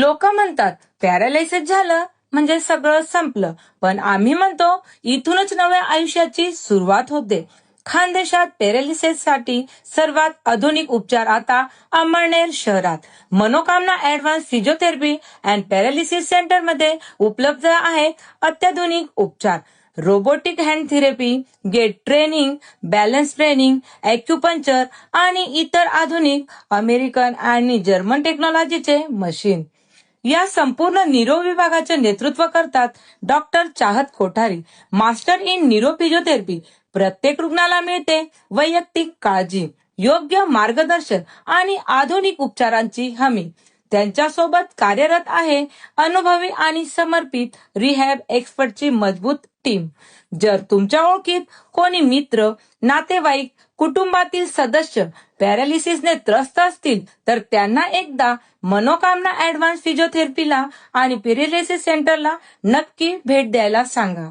लोक म्हणतात पॅरालायसिस झालं म्हणजे सगळं संपलं. पण आम्ही म्हणतो इथूनच नव्या आयुष्याची सुरुवात होते. खानदेशात पॅरालिसिससाठी सर्वात आधुनिक उपचार आता अमळनेर शहरात. Manokamana advanced physiotherapy and paralysis सेंटरमध्ये उपलब्ध आहेत अत्याधुनिक उपचार. Robotic hand therapy gait training balance training acupuncture आणि इतर आधुनिक अमेरिकन आणि जर्मन टेक्नॉलॉजीचे मशीन या संपूर्ण निरो विभागाचे नेतृत्व करतात doctor Chahat Kothari. Master in neuro physiotherapy प्रत्येक रुग्णाला मिळते वैयक्तिक काळजी योग्य मार्गदर्शन आणि आधुनिक उपचारांची हमी. त्यांच्यासोबत कार्यरत आहे अनुभवी आणि समर्पित रिहॅब एक्सपर्टची मजबूत टीम. जर तुमच्या ओळखीत कोणी मित्र नातेवाईक कुटुंबातील सदस्य पॅरालिसिसने त्रस्त असतील तर त्यांना एकदा मनोकामना ऍडव्हान्स फिजिओथेरपीला आणि पॅरालिसिस सेंटरला नक्की भेट द्यायला सांगा.